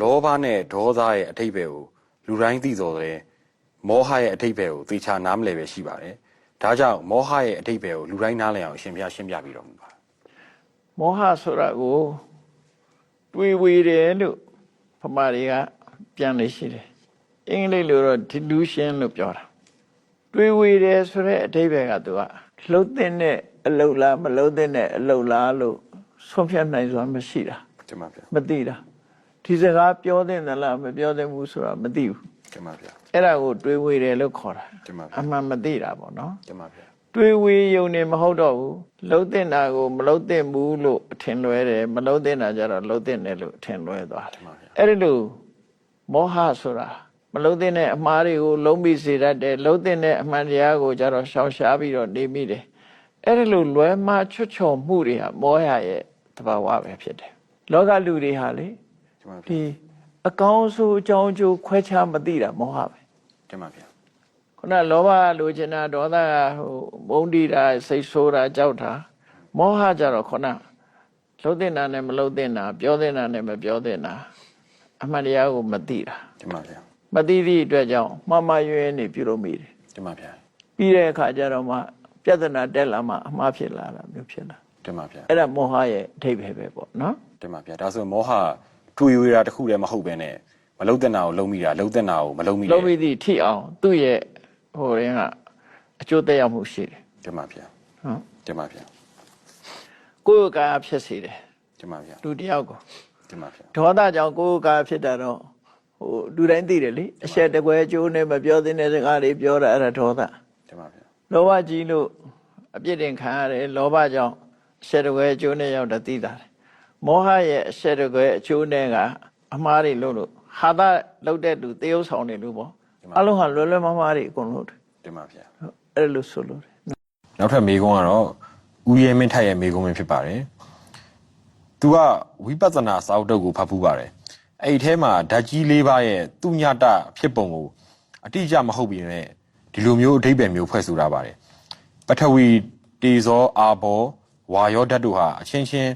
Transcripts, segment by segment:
လောဘနဲ့ဒေါသရဲ့အထိပ္ပယ်ကိုလူတိုင်းသိတော်တယ်မောဟရဲ့အထိပ္ပယ်ကိုသေချာနားမလည်ပဲရှိပါတယ်ဒါကြောင့်မောဟရဲ့အထိပ္ပယ်ကိုလူတိုင်းနားလည်အောင်အရှင်ဘုရားရှင်းပြပြီးတော်မူပါမောဟဆိုတာကိုတွေးဝေတယ်လို့ဗမာတွေကပြန်နေရှိတယ်အင်္ဂလိပ်လိုတော့ delusion လို့ပြောတာတွေးဝေတယ်ဆိုတဲ့အဓိပ္ပာယ်ကသူကလှုပ်တဲ့အလုတ်လားမလှုပ်တဲ့အလုတ်လားလို့ဆုံးဖြတ်နိုင်စွာမရှိတာတင်ပါဗျာမသိတာ ဒီစကားပြောတဲ့သလားမပြောတဲ့ဘူးဆိုတာမသိဘူးတင်ပါဗျာအဲ့ဒါကိုတွေးဝေတယ်လို့ခေါ်တာတင်ပါဗျာအမှန်မသိတာပေါ့နော်တင်ပါဗျာတွေးဝေယုံနေမဟုတ်တော့ဘူးလှုပ်တဲ့နာကိုမလှုပ်တဲ့ဘူးလို့အထင်လွဲတယ်မလှုပ်တဲ့နာကြတော့လှုပ်တဲ့တယ်လို့အထင်လွဲသွားတယ်တင်ပါဗျာအဲ့ဒီလိုမောဟဆိုတာမလှုပ်တဲ့အမှားတွေကိုလုံးပြီးစေတတ်တယ်လှုပ်တဲ့အမှန်တရားကိုကြတော့ရှောင်ရှားပြီးတော့နေမိတယ်အဲ့ဒီလိုလွဲမှားချွတ်ချော်မှုတွေဟာမောဟရဲ့သဘာဝပဲဖြစ်တယ်လောကလူတွေဟာလေတင်ပါဗျာ ဒီအကောင်းဆိုးအကြောင်းအကျိုးခွဲခြားမသိတာမောဟပဲတင်ပါဗျာခုနလောဘလိုချင်တာဒေါသဟိုမုန်းတိတာစိတ်ဆိုးတာကြောက်တာမောဟကြတော့ခုနလှုပ်တဲ့နာနဲ့မလှုပ်တဲ့နာပြောတဲ့နာနဲ့မပြောတဲ့နာအမှန်တရားကိုမသိတာတင်ပါဗျာမသိသည့်အတွက်ကြောင့်မှားမှားယွင်းယွင်းနေပြုလုပ်မိတယ်တင်ပါဗျာပြီးတဲ့အခါကျတော့မှပြဿနာတက်လာမှအမှားဖြစ်လာတာမျိုးဖြစ်လာတင်ပါဗျာအဲ့ဒါမောဟရဲ့အထိပ္ပယ်ပဲပေါ့နော်တင်ပါဗျာဒါဆိုမောဟ တွေးဝေတာတစ်ခုတည်းမဟုတ်ပဲနဲ့မလုံတဲ့နာကိုလုံမိတာလုံတဲ့နာကိုမလုံမိလုံးပြီးသည့်ထိအောင်သူ့ရဲ့ဟိုရင်းကအကျိုးသက်ရောက်မှုရှိတယ်တင်ပါဗျာဟုတ်တင်ပါဗျာကိုယ့်ကာယဖြစ်စေတယ်တင်ပါဗျာလူတစ်ယောက်ကိုတင်ပါဗျာဒေါသကြောင့်ကိုယ်ကာဖြစ်တာတော့ဟိုလူတိုင်းသိတယ်လေအရှက်တကွဲအကျိုးနဲ့မပြောသင့်တဲ့စကားတွေပြောတာအဲ့ဒါဒေါသတင်ပါဗျာလောဘကြီးလို့အပြစ်တင်ခံရတယ်လောဘကြောင့်အရှက်တကွဲအကျိုးနဲ့ရောက်တာသိတာတယ် မောဟရဲ့အရှက်တကွဲအကျိုးနဲ့ကအမှားတွေလို့လို့ဟာသလောက်တဲ့လူသေယုတ်ဆောင်နေလို့ပေါ့အလုံးဟာလွယ်လွယ်မမားတွေအကုန်လို့တယ်တင်ပါဗျာဟုတ်အဲ့လိုဆိုလို့တယ်နောက်ထပ်မေကုန်းကတော့ဦးရဲမင်းထက်ရဲ့မေကုန်းပဲဖြစ်ပါတယ်။ तू ကဝိပဿနာစာအုပ်တုပ်ကိုဖတ်ဖူးပါတယ်။အဲ့ဒီထဲမှာဓာတ်ကြီးလေးပါးရဲ့သူညတဖြစ်ပုံကိုအတိအကျမဟုတ်ပြီနဲ့ဒီလိုမျိုးအဓိပ္ပာယ်မျိုးဖွဲ့ဆိုထားပါတယ်။ပထဝီတေဇောအာဘောဝါယောဓာတ်တို့ဟာအချင်းချင်း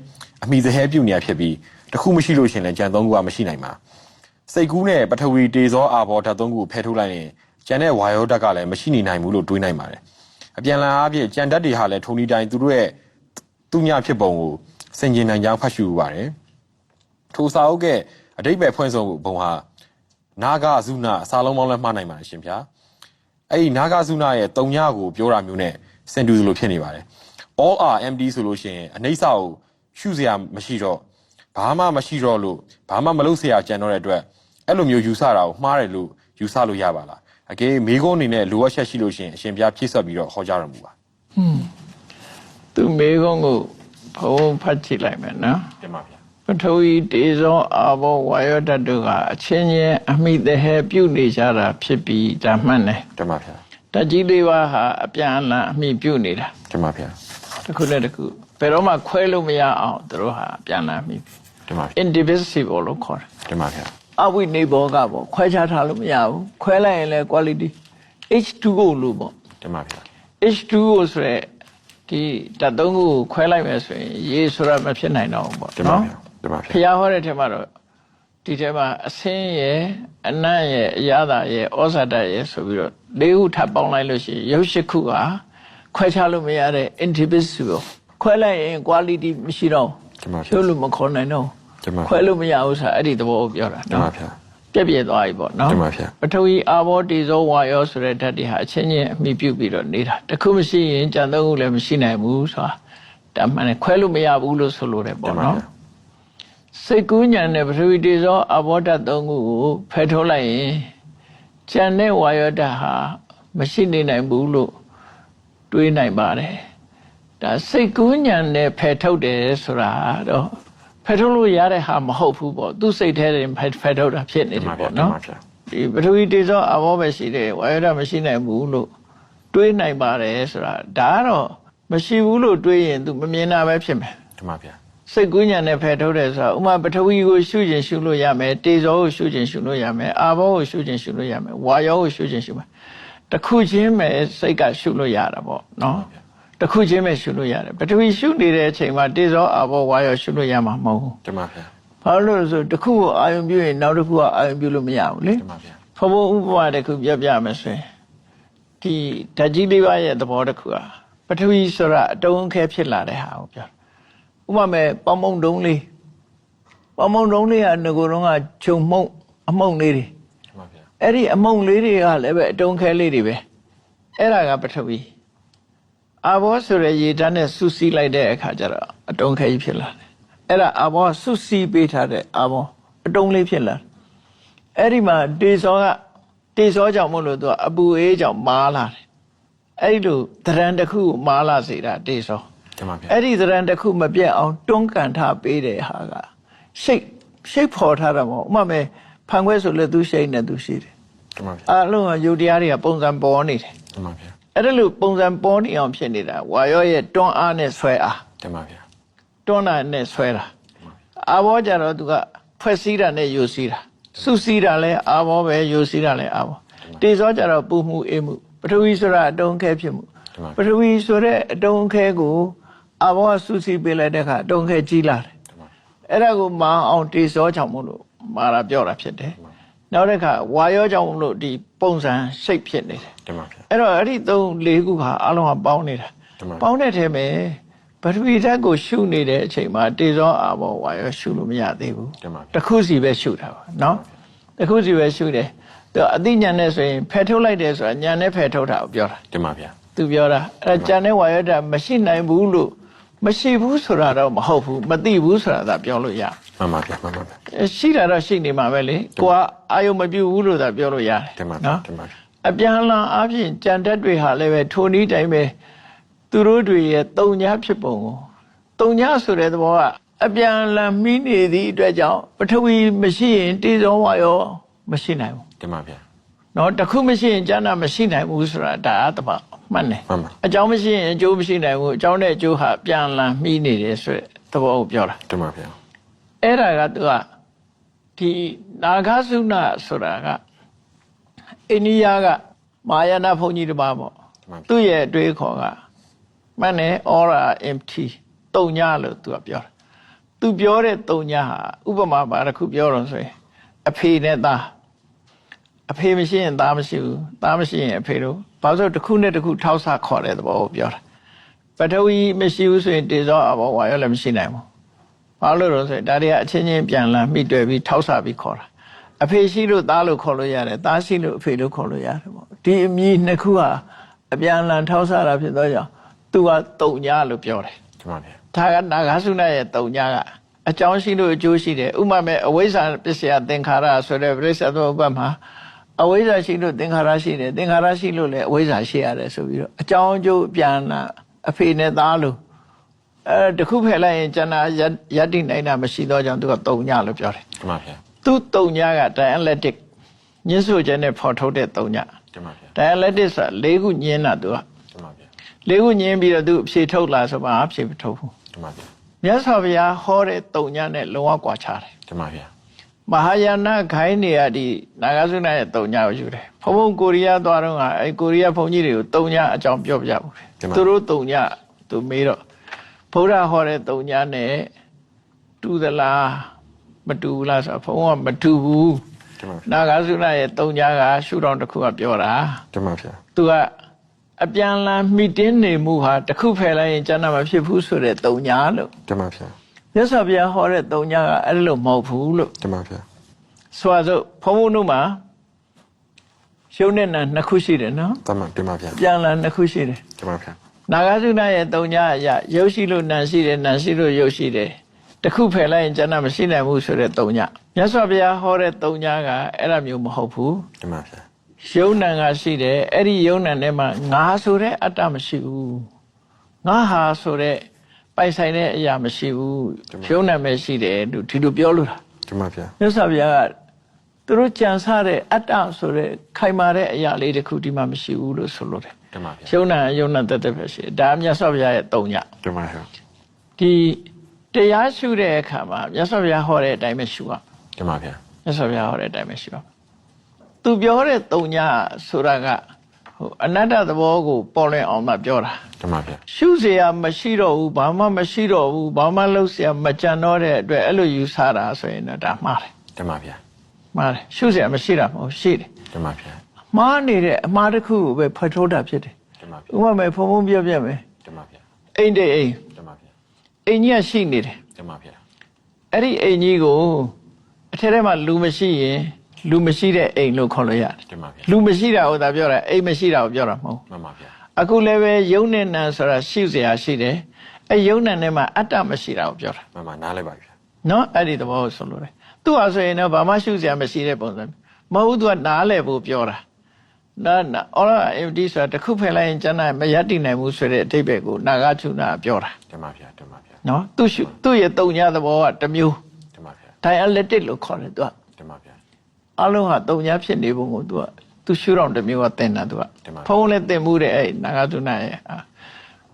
အမိသဟဲပြုတ်နေရဖြစ်ပြီးတစ်ခုမရှိလို့ရှရင်လည်းကြံသုံးခုကမရှိနိုင်ပါ။စိတ်ကူးနဲ့ပထဝီတေဇောအာဘောဓာတ်သုံးခုကိုဖယ်ထုတ်လိုက်ရင်ကျန်တဲ့ဝါယောဓာတ်ကလည်းမရှိနေနိုင်ဘူးလို့တွေးနိုင်ပါတယ်။အပြန်အလှန်အားဖြင့်ကြံဓာတ်တွေဟာလည်းထုံဒီတိုင်းသူတို့ရဲ့သူညဖြစ်ပုံကိုစင်ကျင်နိုင်ကြောင်းဖတ်ရှုပါတယ်။ထိုစာအုပ်ကအတိတ်ပဲဖွင့်ဆိုပုံဟာနာဂဇုနာအစာလုံးပေါင်းလည်းမှားနိုင်ပါတယ်ရှင်ဗျာ။အဲ့ဒီနာဂဇုနာရဲ့တုံညကိုပြောတာမျိုးနဲ့စင်တူသလိုဖြစ်နေပါတယ်။ all are empty ဆိုလို့ရှိရင်အနိစ္စကို ရှုစရာမရှိတော့ဘာမှမရှိတော့လို့ဘာမှမလုပ်စရာကြံတော့တဲ့အတွက်အဲ့လိုမျိုးယူဆတာကိုမှားတယ်လို့ယူဆလို့ရပါလားအကယ်မိကုန်းအနေနဲ့လိုအပ်ချက်ရှိလို့ရှိရင်အရှင်ပြဖြည့်ဆွတ်ပြီးတော့ဟောကြားတော်မူပါอืมသူမိကုန်းကိုဘုံဖတ်ကြည့်လိုက်မယ်နော်တင်ပါဗျာပထဝီတေဇောအာဘောဝါယောတတုကအချင်းချင်းအမိတဟဲပြုတ်နေကြတာဖြစ်ပြီးဒါမှန်တယ်တင်ပါဗျာတကြီးလေးပါဟာအပြန်အလှန်အမိပြုတ်နေတာတင်ပါဗျာတစ်ခုနဲ့တစ်ခု ဘယ်တော့မှခွဲလို့မရအောင်သူတို့ဟာအပြန်အလှန်အမိတင်ပါဗျာ indivisible လို့ခေါ်တယ်တင်ပါဗျာအဝိနေဘောကပေါ့ခွဲခြားထားလို့မရဘူးခွဲလိုက်ရင်လည်း quality H2O လို့ပေါ့တင်ပါဗျာ H2O ဆိုရဲဒီဓာတ်သုံးခုကိုခွဲလိုက်မယ်ဆိုရင်ရေဆိုတာမဖြစ်နိုင်တော့ဘူးပေါ့တင်ပါနော်ဗျာတင်ပါဖဗျာျားဟောတဲ့ထဲမှာတော့ဒီထဲမှာအစင်းရဲ့အနံ့ရဲ့အရာသာရဲ့ဩဇာတရဲ့ဆိုပြီးတော့လေးခုထပ်ပေါင်းလိုက်လို့ရှိရင်ရုပ်ရှိခုဟာခွဲခြားလို့မရတဲ့ indivisible ခွဲလိုက်ရင် quality မရှိတော့တင်ပါဗျာဖြုတ်လို့မခေါ်နိုင်တော့တင်ပါခွဲလို့မရဘူးဆိုတာအဲ့ဒီသဘောကိုပြောတာတင်နော်ပါဗျာပြက်ပြက်သွားပြီပေါ့နော်တင်ပါဗျာပထဝီအာဘောတေဇောဝါယောဆိုတဲ့ဓာတ်တွေဟာအချင်းချင်းအမိပြုတ်ပြီးတော့နေတာတခုမရှိရင်ကြံသုံးခုလည်းမရှိနိုင်ဘူးဆိုတာဒါမှန်တယ်ခွဲလို့မရဘူးလို့ဆိုလိုတယ်တင်ပေါ့ပါနော်ဗျာစိတ်ကူးညံတဲ့ပထဝီတေဇောအဘောဓာတ်သုံးခုကိုဖယ်ထုတ်လိုက်ရင်ကျန်တဲ့ဝါယောဓာတ်ဟာမရှိနေနိုင်ဘူးလို့တွေးနိုင်ပါတယ် ဒါစိတ်ကူးညံတဲ့ဖယ်ထုတ်တယ်ဆိုတာတော့ဖယ်ထုတ်လို့ရတဲ့ဟာမဟုတ်ဘူးပေါ့သူ့စိတ်ထဲတင်ဖယ်ဖယ်ထုတ်တာဖြစ်နေတင်တပါယ်ဗျာပေါ့တင်နော်ပါဗျာဒီပထဝီတေဇောအဘောပဲရှိတယ်ဝါယောဓာတ်မရှိနိုင်ဘူးလို့တွေးနိုင်ပါတယ်ဆိုတာဒါကတော့မရှိဘူးလို့တွေးရင် तू မမြင်တာပဲဖြစ်မယ်တင်ပါဗျာစိတ်ကူးညံနဲ့ဖယ်ထုတ်တယ်ဆိုတာဥမာပထဝီကိုရှုခြင်းရှုလို့ရမယ်တေဇောကိုရှုခြင်းရှုလို့ရမယ်အာဘောကိုရှုခြင်းရှုလို့ရမယ်ဝါယောကိုရှုခြင်းရှုမယ်တစ်ခုချင်းပဲစိတ်ကရှုလို့ရတာပေါ့နော် တစ်ခုချင်းပဲရှုလို့ရတယ်ပထဝီရှုနေတဲ့အချိန်မှာတေဇောအာဘောဝါယောရှုလို့ရမှာမဟုတ်ဘူးတင်ပါဗျာဘာဘာလို့လဲဆိုတစ်ခုကိုအာယုံပြုရင်နောက်တစ်ခုကအာယုံပြုလို့မရဘူးလေတင်ပါဗျာဖဘဥပမာတစ်ခုပြပြမယ်ဆိုရင်ဒီဓာတ်ကြီးလေးပါးရဲ့သဘောတစ်ခုဟာပထဝီဆိုတာအတုံးအခဲဖြစ်လာတဲ့ဟာကိုပြောဥပမာမဲ့ပေါင်မုံတုံးလေးပေါင်မုံတုံးလေးကငကိုယ်တော့ကဂျုံမှုန့်အမုံလေးတွေတင်ပါဗျာအဲ့ဒီအမုံလေးတွေကလည်းပဲအတုံးခဲလေးတွေပဲအဲ့ဒါကပထဝီ အာဘောဆိုရရေဓာတ်နဲ့စုစည်းလိုက်တဲ့အခါကျတော့အတုံးခဲကြီးဖြစ်လာတယ်အဲ့ဒါအာဘောစုစည်းပေးထားတဲ့အာဘောအတုံးလေးဖြစ်လာတယ်အဲ့ဒီမှာတေဇောကတေဇောကြောင့်မို့လို့သူကအပူအေးကြောင့်မာလာတယ်အဲ့ဒီလိုသရံတစ်ခုကိုမာလာစေတာတေဇောတင်ပါဗျာအဲ့ဒီသရံတစ်ခုမပြတ်အောင်တွန်းကန်ထားပေးတဲ့ဟာကရှိတ်ရှိတ်ဖော်ထားတာမဟုတ်ဥပမာမဲ့ဖန်ခွဲဆိုလည်းသူရှိတ်နဲ့သူရှိတယ်တင်ပါဗျာအလုံးကယုတ်တရားတွေကပုံစံပေါ်နေတယ်တင်ပါဗျာ အဲ့ဒါလိုပုံစံပေါ်နေအောင်ဖြစ်နေတာဝါရောရဲ့တွန်းအားနဲ့ဆွဲအားတင်ပါဗျာတွန်းတာနဲ့ဆွဲတာအာဘောကြတော့သူကဖွဲ့စည်းတာနဲ့ယူစည်းတာစုစည်းတာလဲအာဘောပဲယူစည်းတာလဲအာဘောတေဇောကြတော့ပူမှုအေးမှုပထဝီဆိုတာအတုံးခဲဖြစ်မှုတင်ပါပထဝီဆိုတဲ့အတုံးခဲကိုအာဘောကစုစည်းပေးလိုက်တဲ့အခါအတုံးခဲကြီးလာတယ်တင်ပါအဲ့ဒါကိုမာအောင်တေဇောကြောင့်မို့လို့မာတာပြောတာဖြစ်တယ် နောက်တစ်ခါဝါရောကြောင့်မို့လို့ဒီပုံစံရှိတ်ဖြစ်နေတယ်တင်ပါဗျာအဲ့တော့အဲ့ဒီသုံးလေးခုဟာအလုံးကပေါင်းနေတာတင်ပါပေါင်းတဲ့ထဲမှာပထဝီဓာတ်ကိုရှုနေတဲ့အချိန်မှာတေဇောအာဘောဝါရောရှုလို့မရသေးဘူးတင်ပါဗျာတစ်ခုစီပဲရှုတာပါနော်တစ်ခုစီပဲရှုတယ်သူအသိဉာဏ်နဲ့ဆိုရင်ဖယ်ထုတ်လိုက်တယ်ဆိုတာဉာဏ်နဲ့ဖယ်ထုတ်တာကိုပြောတာတင်ပါဗျာသူပြောတာအဲ့ဒါဉာဏ်နဲ့ဝါရောဓာတ်မရှိနိုင်ဘူးလို့ မရှိဘူးဆိုတာတော့မဟုတ်ဘူးမသိဘူးဆိုတာသာပြောလို့ရမှန်ပါဗျာမှန်ပါဗျာအဲ့ရှိတာတော့ရှိနေမှာပဲလေကိုကအာယုံမပြုတ်ဘူးလို့သာပြောလို့ရတယ်တင်ပါဗျာနော်တင်ပါဗျာအပြန်အလှန်အပြင်ကြံတက်တွေဟာလည်းပဲထိုနည်းတိုင်းပဲသူတို့တွေရဲ့တုံညာဖြစ်ပုံကိုတုံညာဆိုတဲ့သဘောကအပြန်အလှန်မိနေသည့်အတွက်ကြောင့်ပထဝီမရှိရင်တေဇောဝါရောမရှိနိုင်ဘူးတင်ပါဗျာ နော်တခုမရှိရင်ကျမ်းနာမရှိနိုင်ဘူးဆိုတာဒါအတမမှန်တယ်မှန်ပါအကြောင်းမရှိရင်အကျိုးမရှိနိုင်ဘူးအကြောင်းနဲ့အကျိုးဟာပြန်လန်မိနေတယ်ဆိုတဲ့သဘောကိုပြောတာတမပါဗျာအဲ့ဒါကသူကဒီနာဂသုဏဆိုတာကအိန္ဒိယကမာယာနာဘုန်းကြီးတပါးပေါ့သူ့ရဲ့အတွေးခေါ်ကမှန်တယ် aura empty တုံညာလို့သူကပြောတာသူပြောတဲ့တုံညာဟာဥပမာဘာတစ်ခုပြောတော့ဆိုရင်အဖေနဲ့သား အဖေမရှိရင်သားမရှိဘူးသားမရှိရင်အဖေတို့ဘာလို့ဆိုတစ်ခုနဲ့တစ်ခုထောက်ဆခေါ်တဲ့သဘောကိုပြောတာပထဝီမရှိဘူးဆိုရင်တေဇောအဘောဝါရောလည်းမရှိနိုင်ဘူးဘာလို့လဲဆိုရင်ဒါတွေကအချင်းချင်းပြန်လာမိတွေ့ပြီးထောက်ဆပြီးခေါ်တာအဖေရှိလို့သားလို့ခေါ်လို့ရတယ်သားရှိလို့အဖေလို့ခေါ်လို့ရတယ်ပေါ့ဒီအမည်နှစ်ခုဟာအပြန်အလှန်ထောက်ဆတာဖြစ်သောကြောင့်သူကတုံညာလို့ပြောတယ်တင်ပါဗျာဒါကနာဂသုနရဲ့တုံညာကအကြောင်းရှိလို့အကျိုးရှိတယ်ဥပမာမဲ့အဝိဇ္ဇာပစ္စယသင်္ခါရဆိုတဲ့ပြိဿသောဥပမာ အဝိဇ္ဇာရှိလို့သင်္ခါရရှိတယ်သင်္ခါရရှိလို့လည်းအဝိဇ္ဇာရှိရတယ်ဆိုပြီးတော့အကြောင်းအကျိုးပြန်လာအဖေနဲ့သားလို့အဲတခုဖယ်လိုက်ရင်ကျန်တာယယတ္တိနိုင်တာမရှိတော့ကြောင့်သူကတုံညလို့ပြောတယ်တင်ပါဗျာသူတုံညက dialectic ညှစ်ဆိုခြင်းနဲ့ဖော်ထုတ်တဲ့တုံညတင်ပါဗျာ dialectic ဆိုတာလေးခုညင်းတာသူကတင်ပါဗျာလေးခုညင်းပြီးတော့သူအဖြေထုတ်လာဆိုမှအဖြေမထုတ်ဘူးတင်ပါဗျာမြတ်စွာဘုရားဟောတဲ့တုံညနဲ့လုံးဝကွာခြားတယ်တင်ပါဗျာ မဟာယာနခိုင်းနေရဒီနာဂသုနာရဲ့တုံညကိုယူတယ်ဘုံဘုံကိုရီးယားသွားတော့ကအဲကိုရီးယားဘုန်းကြီးတွေကိုတုံညအကြောင်းပြောပြဘူးတယ်သူတို့တုံညသူမေးတော့ဘုရားဟောတဲ့တုံညနဲ့တူသလားမတူဘူးလားဆိုတော့ဘုံကမတူဘူးတင်ပါဗျာနာဂသုနာရဲ့တုံညကရှုတော်တစ်ခုကပြောတာတင်ပါဗျာသူကအပြန်လန်မိတင်းနေမှုဟာတစ်ခုဖယ်လိုက်ရင်ကျန်တာမဖြစ်ဘူးဆိုတဲ့တုံညလို့တင်ပါဗျာ မြတ်စွာဘုရားဟောတဲ့တုံညကအဲ့လိုမဟုတ်ဘူးလို့တင်ပါဗျာဆိုပါစို့ဘုံဘုံတို့မှာရှုံးတဲ့နာနှစ်ခုရှိတယ်နော်တမန်တင်ပါဗျာပြန်လန်နှစ်ခုရှိတယ်တင်ပါဗျာနာဂသုနာရဲ့တုံညအရရုပ်ရှိလို့နာရှိတယ်နာရှိလို့ရုပ်ရှိတယ်တစ်ခုဖယ်လိုက်ရင်ကျန်တာမရှိနိုင်ဘူးဆိုတဲ့တုံညမြတ်စွာဘုရားဟောတဲ့တုံညကအဲ့လိုမျိုးမဟုတ်ဘူးတင်ပါဗျာယုံနံကရှိတယ်အဲ့ဒီယုံနံထဲမှာငါဆိုတဲ့အတ္တမရှိဘူးငါဟာဆိုတဲ့ ပိုင်ဆိုင်တဲ့အရာမရှိဘူးယုံနံပဲရှိတယ်လို့ဒီလိုပြောလို့တာတင်ပါဗျာမြတ်စွာဘုရားကသူတို့ကြံစတဲ့အတ္တဆိုတဲ့ခိုင်မာတဲ့အရာလေးတစ်ခုဒီမှာမရှိဘူးလို့ဆိုလို့တယ်တင်ပါဗျာယုံနံယုံနံတက်တက်ပဲရှိတယ်ဒါမြတ်စွာဘုရားရဲ့တုံညတင်ပါဗျာဒီတရားရှုတဲ့အခါမှာမြတ်စွာဘုရားဟောတဲ့အတိုင်းပဲရှုရအောင်တင်ပါဗျာမြတ်စွာဘုရားဟောတဲ့အတိုင်းပဲရှုရအောင်သူပြောတဲ့တုံညဆိုတာက ဟိုအနတ္တသဘောကိုပေါ်လွင်အောင်မှပြောတာ တမန်ဗျာ ရှုเสียမရှိတော့ဘူးဘာမှမရှိတော့ဘူးဘာမှလုပ်เสียမကြံတော့တဲ့အတွက်အဲ့လိုယူဆတာဆိုရင်တော့ဒါမှားတယ် တမန်ဗျာ မှားတယ်ရှုเสียမရှိတာမဟုတ်ရှိတယ် တမန်ဗျာ မှားနေတဲ့အမှားတစ်ခုကိုပဲဖွက်ထုတ်တာဖြစ်တယ် တမန်ဗျာ ဥပမာမဲ့ဖုံဖုံပြပြမယ် တမန်ဗျာ အိမ်တဲ့အိမ် တမန်ဗျာ အိမ်ကြီးကရှိနေတယ် တမန်ဗျာ အဲ့ဒီအိမ်ကြီးကိုအထက်ထဲမှာလူမရှိရင် လူမရှိတဲ့အိမ်လို့ခေါ်လို့ရတယ် တမန်ဗျာ လူမရှိတာကိုသာပြောတာအိမ်မရှိတာကိုပြောတာမဟုတ် မှန်ပါဗျာ အခုလည်းပဲယုံနဲ့နံဆိုတာရှိเสียရှိတယ်အဲယုံနဲ့နဲ့မှာအတ္တမရှိတာကိုပြောတာ မှန်ပါနားလိုက်ပါဗျာ နော်အဲ့ဒီသဘောကိုဆိုလိုတယ်သူ့ဟာဆိုရင်တော့ဘာမှရှုเสียမရှိတဲ့ပုံစံမဟုတ်သူကနားလဲဖို့ပြောတာနာနာအော်အဒီဆိုတာတစ်ခုဖယ်လိုက်ရင်ကျန်တာမရတည်နိုင်ဘူးဆိုတဲ့အတိတ်ပဲကိုနာဂချုနာပြောတာ တမန်ဗျာတမန်ဗျာ နော်သူ့ရှုသူ့ရဲ့တုံညာသဘောကတစ်မျိုး တမန်ဗျာ dialectic လို့ခေါ်တယ်သူက တမန်ဗျာ အလုံးဟာတုံညာဖြစ်နေပုံကိုသူကသူရှုတော့တစ်မျိုးကသင်တာသူကတင်ပါဖုံးလည်းသင်မှုတဲ့အဲ့နာဂချုနာရဲ့အာ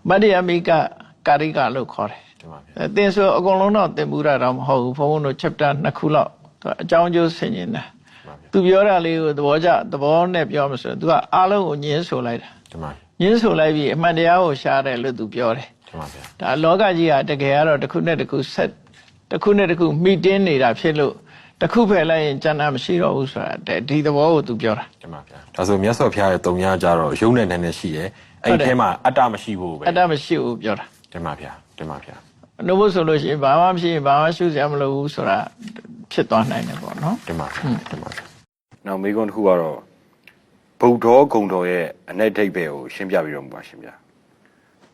မတ္တယမိကကာရိကလို့ခေါ်တယ်တမန်ဗျာအဲသင်ဆိုအကုန်လုံးတော့သင်မှုတာတော့မဟုတ်ဘူးဘုန်းဘုန်းတို့ chapter နှစ်ခုလောက်သူကအကြောင်းကျိုးဆင်ញင်တာတမန်ဗျာသူပြောတာလေးကိုသဘောကျသဘောနဲ့ပြောမှဆိုရင်သူကအားလုံးကိုညင်းဆိုလိုက်တာတမန်ညင်းဆိုလိုက်ပြီးအမှန်တရားကိုရှားတယ်လို့သူပြောတယ်တမန်ဗျာဒါလောကကြီးကတကယ်ကတော့တစ်ခုနဲ့တစ်ခုဆက်တစ်ခုနဲ့တစ်ခုမိတင်းနေတာဖြစ်လို့ တစ်ခုဖယ်လိုက်ရင်ကျန်တာမရှိတော့ဘူးဆိုတာတဲ့ဒီသဘောကိုသူပြောတာတမန်ဗျာဒါဆိုမြတ်စွာဘုရားရဲ့တုံညာကြတော့ရုပ်နဲ့နာနဲ့ရှိတယ်အဲ့ဒီထဲမှာအတ္တမရှိဘူးပဲအတ္တမရှိဘူးပြောတာတမန်ဗျာတမန်ဗျာနှုတ်ဖို့ဆိုလို့ရှိရင်ဘာမှမရှိရင်ဘာမှရှုစရာမလိုဘူးဆိုတာဖြစ်သွားနိုင်တယ်ပေါ့နော်တမန်ဗျာတမန်ဗျာနောက်မိကုန်းတစ်ခုကတော့ဗုဒ္ဓဂုံတော်ရဲ့အ내ဒိဋ္ဌိကိုရှင်းပြပြီးတော့မှာရှင်ဗျာ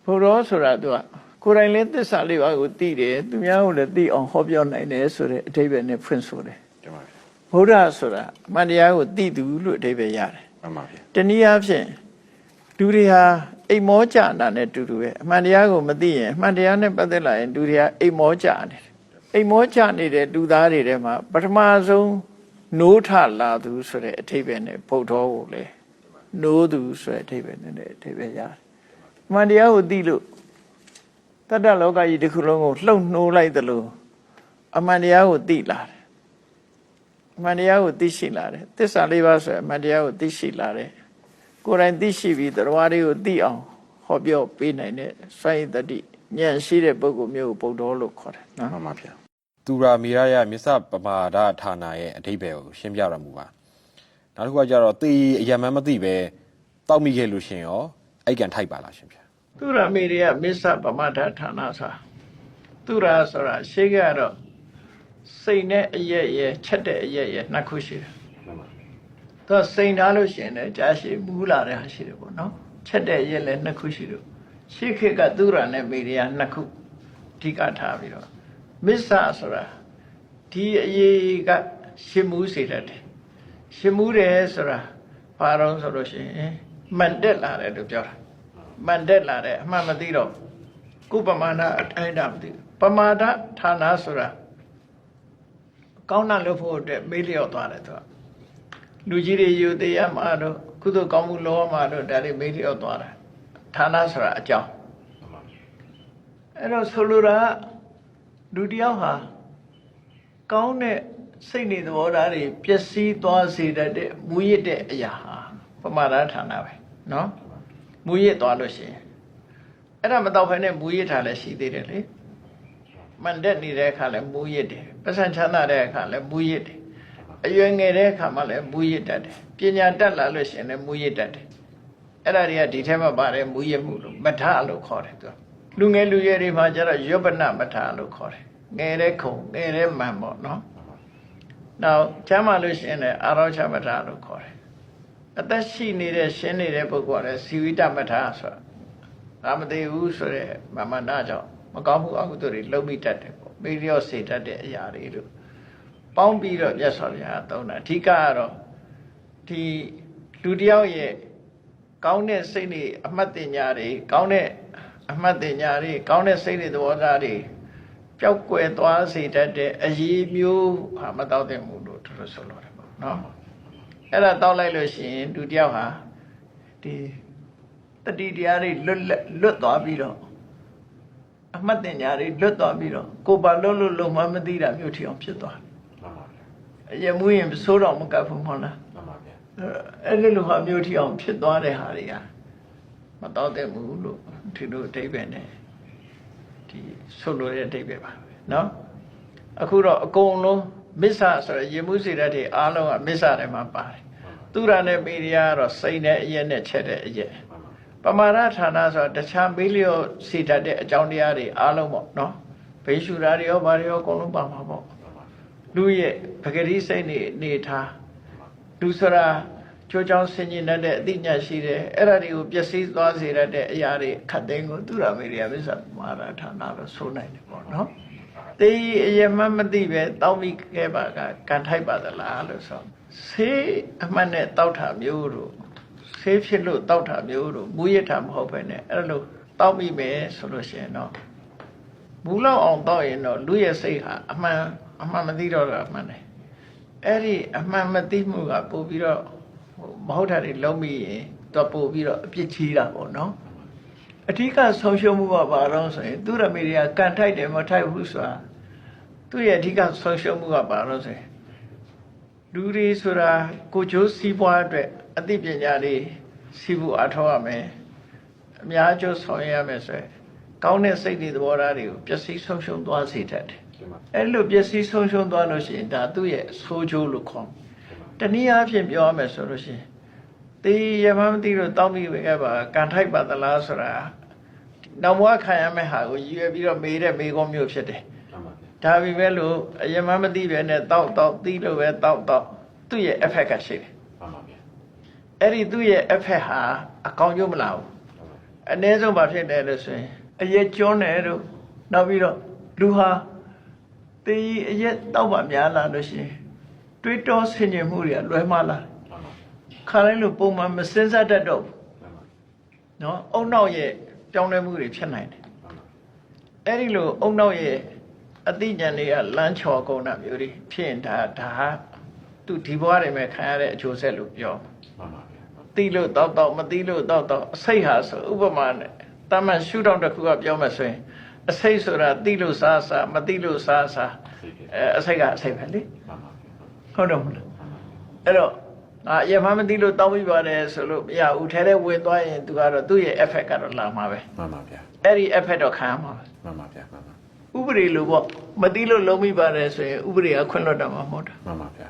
ဘုရောဆိုတာသူက ကိုယ်တိုင်လည်းသစ္စာလေးပါးကိုသိတယ်သူများကိုလည်းသိအောင်ဟောပြောနိုင်တယ်ဆိုတဲ့အဓိပ္ပာယ်နဲ့ဖွင့်ဆိုတယ်တမန်ဗျာဘုရားဆိုတာအမှန်တရားကိုသိသူလို့အဓိပ္ပာယ်ရတယ်မှန်ပါဗျာတနည်းအားဖြင့်လူတွေဟာအိမ်မောကြတာနဲ့တူတူပဲအမှန်တရားကိုမသိရင်အမှန်တရားနဲ့ပတ်သက်လာရင်လူတွေကအိမ်မောကြနေတယ်အိမ်မောကြနေတဲ့လူသားတွေထဲမှာပထမဆုံးနိုးထလာသူဆိုတဲ့အဓိပ္ပာယ်နဲ့ဗုဒ္ဓကိုလေနိုးသူဆိုတဲ့အဓိပ္ပာယ်နဲ့လည်းအဓိပ္ပာယ်ရတယ်အမှန်တရားကိုသိလို့ တတ္တလောကကြီးတစ်ခုလုံးကိုလှုပ်နှိုးလိုက်သလိုအမှန်တရားကိုသိလာတယ်အမှန်တရားကိုသိရှိလာတယ်သစ္စာလေးပါးဆိုတဲ့အမှန်တရားကိုသိရှိလာတယ်ကိုယ်တိုင်သိရှိပြီးတရားတွေကိုသိအောင်ဟောပြောပေးနိုင်တဲ့စိုင်းတတိဉာဏ်ရှိတဲ့ပုဂ္ဂိုလ်မျိုးကိုဗုဒ္ဓလို့ခေါ်တယ်နော်မှန်ပါဗျာသူရာမီရယမြစ္စပမာဒဌာနရဲ့အဓိပ္ပာယ်ကိုရှင်းပြရမူပါနောက်တစ်ခုကကြတော့သေအယံမန်းမသိပဲတောက်မိခဲ့လို့ရှရင်ရောအိတ်ကန်ထိုက်ပါလားရှင်ဗျာ သူရမေရိယမစ္ဆပမထဌာနဆိုသူရဆိုတာရှေးကတော့စိတ်နဲ့အရက်ရဲ့ချက်တဲ့အရက်ရဲ့နှစ်ခုရှိတယ်မှန်ပါသူကစိန်ထားလို့ရှိရင်လည်းကြာရှည်မူးလာတဲ့ဟာရှိတယ်ပေါ့နော်ချက်တဲ့အရက်လည်းနှစ်ခုရှိတယ်ရှေးခေတ်ကသူရနဲ့မေရိယနှစ်ခုအဓိကထားပြီးတော့မစ္ဆဆိုတာဒီအရေးကရှင်မူးစေတတ်တယ်ရှင်မှုတယ်ဆိုတာဘာတော့ဆိုလို့ရှိရင်မှန်တက်လာတယ်လို့ပြောတာ မှန်တက်လာတယ်အမှန်မသိတော့ကုပမာဏအတိုင်းတာမသိဘူးပမာဒဌာနဆိုတာကောင်းတာလို့ဖို့အတွက်မေးလျော့သွားတယ်သူကလူကြီးတွေယူသေးရမှာတော့ကုသိုလ်ကောင်းမှုလောမှာတော့ဒါတွေမေးလျော့သွားတာဌာနဆိုတာအကြောင်းအဲ့တော့ဆိုလိုတာကလူတစ်ယောက်ဟာ ကောင်းတဲ့စိတ်နေသဘောထားတွေပျက်စီးသွားစေတတ်တဲ့မူရစ်တဲ့အရာဟာပမာဒဌာနပဲเนาะ မူရစ်သွားလို့ရှိရင်အဲ့ဒါမတော့ဖ ೇನೆ မူရစ်ထားလည်းရှိသေးတယ်လေမန်တက်နေတဲ့အခါလည်းမူရစ်တယ်ပစံချမ်းသာတဲ့အခါလည်းမူရစ်တယ်အရွယ်ငယ်တဲ့အခါမှလည်းမူရစ်တတ်တယ်ပညာတက်လာလို့ရှိရင်လည်းမူရစ်တတ်တယ်အဲ့ဒါတွေကဒီထဲမှာပါတယ်မူရစ်မှုလို့မထလို့ခေါ်တယ်သူကလူငယ်လူရွယ်တွေမှာကျတော့ယောပနမထလို့ခေါ်တယ်ငယ်တဲ့ခုံငယ်တဲ့မှန်ပေါ့နော်နောက်ချမ်းသာလို့ရှိရင်လည်းအာရောချမထလို့ခေါ်တယ် အသက်ရှိနေတဲ့ရှင်းနေတဲ့ပုဂ္ဂိုလ်ကလည်းဇီဝိတမထဆိုတာဒါမသိဘူးဆိုတဲ့မမနာကြောင့်မကောင်းမှုအကုသိုလ်တွေလုံးမိတတ်တယ်ပေါ့မေလျော့စေတတ်တဲ့အရာတွေလို့ပေါင်းပြီးတော့မြတ်စွာဘုရားသုံးတာအဓိကကတော့ဒီလူတစ်ယောက်ရဲ့ကောင်းတဲ့စိတ်တွေအမှတ်တင်ညာတွေကောင်းတဲ့အမှတ်တင်ညာတွေကောင်းတဲ့စိတ်တွေသဘောထားတွေပျောက်ကွယ်သွားစေတတ်တဲ့အရေးမျိုးဟာမတောက်တဲ့မှုလို့သူတို့ဆိုလို့တယ်ပေါ့နော် အဲ့ဒါတောက်လိုက်လို့ရှိရင်သူတယောက်ဟာဒီတတိတရားတွေလွတ်လွတ်သွားပြီးတော့အမှတ်တင်ညာတွေလွတ်သွားပြီးတော့ကိုပါလွတ်လွတ်လုံးမမသိတာမျိုးထီအောင်ဖြစ်သွားမှန်ပါဗျာအယမူးရင်ဆိုးတော့မကပ်ဘူးမဟုတ်လားမှန်ပါဗျာအဲ့ဒီလိုဟာမျိုးထီအောင်ဖြစ်သွားတဲ့ဟာတွေဟာမတော့တဲ့ဘူးလို့ဒီလိုအဓိပ္ပာယ်နဲ့ဒီဆိုလိုတဲ့အဓိပ္ပာယ်ပါနော်အခုတော့အကုန်လုံး မစ္ဆာဆိုရယ်ယင်မှုစိတ်ဓာတ်တွေအားလုံးကမစ္ဆာထဲမှာပါတယ်သူရနဲ့မေရိယာကတော့စိတ်နဲ့အရက်နဲ့ချက်တဲ့အရက်ပမာရဌာနဆိုတာတခြားမေးလျော့စိတ်ဓာတ်တဲ့အကြောင်းတရားတွေအားလုံးပေါ့နော်ဘေးရှူတာတွေရောဘာတွေရောအကုန်လုံးပါမှာပေါ့လူရဲ့ပဂတိစိတ်နေနေထားလူဆိုတာကြိုးချောင်းဆင်ញင်တတ်တဲ့အသိဉာဏ်ရှိတယ်အဲ့ဒါတွေကိုပျက်စီးသွားစေတတ်တဲ့အရာတွေခတ်သိမ်းကိုသူရမေရိယာမစ္ဆာပမာရဌာနလို့ဆိုနိုင်တယ်ပေါ့နော် တေးအယမမသိပဲတောက်မိခဲ့ပါကကန်ထိုက်ပါသလားလို့ဆိုဆေးအမှတ်နဲ့တောက်တာမျိုးတို့ဆေးဖြစ်လို့တောက်တာမျိုးတို့မူရတာမဟုတ်ပဲနဲ့အဲ့လိုတောက်မိမယ်ဆိုလို့ရှိရင်တော့ဘူးလောက်အောင်တောက်ရင်တော့လူရဲ့စိတ်ဟာအမှန်အမှန်မသိတော့တာအမှန်တယ်အဲ့ဒီအမှန်မသိမှုကပို့ပြီးတော့ဟိုမဟုတ်တာတွေလုံးမိရင်တော့ပို့ပြီးတော့အပြစ်ကြီးတာပေါ့နော်အဓိကဆုံးရှုံးမှုကဘာလို့ဆိုရင်သူရမေတွေကကန်ထိုက်တယ်မထိုက်ဘူးဆိုတာ သူ့ရဲ့အဓိကဆုံးရှုံးမှုကဘာလို့ဆိုရင်လူတွေဆိုတာကိုကျိုးစီးပွားအတွက်အသိပညာတွေစီးဖို့အထောက်ရမယ်အများကျိုးဆောင်ရွက်ရမယ်ဆိုရင်ကောင်းတဲ့စိတ်တွေသဘောထားတွေကိုပျက်စီးဆုံးရှုံးသွားစေတတ်တယ်အဲ့လိုပျက်စီးဆုံးရှုံးသွားလို့ရှိရင်ဒါသူ့ရဲ့ဆိုးကျိုးလို့ခေါ်တယ်တနည်းအားဖြင့်ပြောရမယ်ဆိုလို့ရှိရင်တေးရမမသိလို့တောင်းပြီးပဲပါကန်ထိုက်ပါသလားဆိုတာနောက်ဘဝခံရမယ့်ဟာကိုရည်ရွယ်ပြီးတော့မေးတဲ့မေးခွန်းမျိုးဖြစ်တယ် ဒါပေမဲ့လို့အယမမသိပဲနဲ့တောက်တောက်သိလို့ပဲတောက်တောက်သူ့ရဲ့ effect ကရှိတယ်အဲ့ဒီသူ့ရဲ့ effect ဟာအကောင်းကျိုးမလာဘူးအ ਨੇ ဆုံးဘာဖြစ်တယ်လို့ဆိုရင်အရက်ကျွန်းတယ်တို့နောက်ပြီးတော့လူဟာတေးအရက်တောက်ပါများလာလို့ရှိရင်တွေးတောဆင်ခြင်မှုတွေကလွဲမှားလာတယ်ခါတိုင်းလို့ပုံမှန်မစင်စားတတ်တော့ဘူးနော်အုံနောက်ရဲ့ပြောင်းလဲမှုတွေဖြစ်နိုင်တယ်အဲ့ဒီလိုအုံနောက်ရဲ့ အသိဉာဏ်တွေကလမ်းချော်ကုန်တာမျိုးတွေဖြစ်ရင်ဒါဒါဟာသူဒီဘဝတွေမှာခံရတဲ့အကျိုးဆက်လို့ပြောသိလို့တောက်တောက်မသိလို့တောက်တောက်အစိတ်ဟာဆိုဥပမာနဲ့တာမန်ရှုထောင့်တစ်ခုကပြောမယ်ဆိုရင်အစိတ်ဆိုတာသိလို့စားစားမသိလို့စားစားအဲအစိတ်ကအစိတ်ပဲလေဟုတ်တော့မလားအဲ့တော့အာရမမသိလို့တောင်းပြီးပါတယ်ဆိုလို့မရဘူးထဲထဲဝင်သွားရင်သူကတော့သူ့ရဲ့ effect ကတော့လာမှာပဲမှန်ပါဗျာအဲ့ဒီ effect တော့ခံရမှာပဲမှန်ပါဗျာမှန်ပါဥပဒေလိုပေါ့ မသိလို့လုံးမိပါတယ်ဆိုရင်ဥပဒေကခွင့်လွှတ်တော့မှာမဟုတ်တာမှန်ပါဗျာ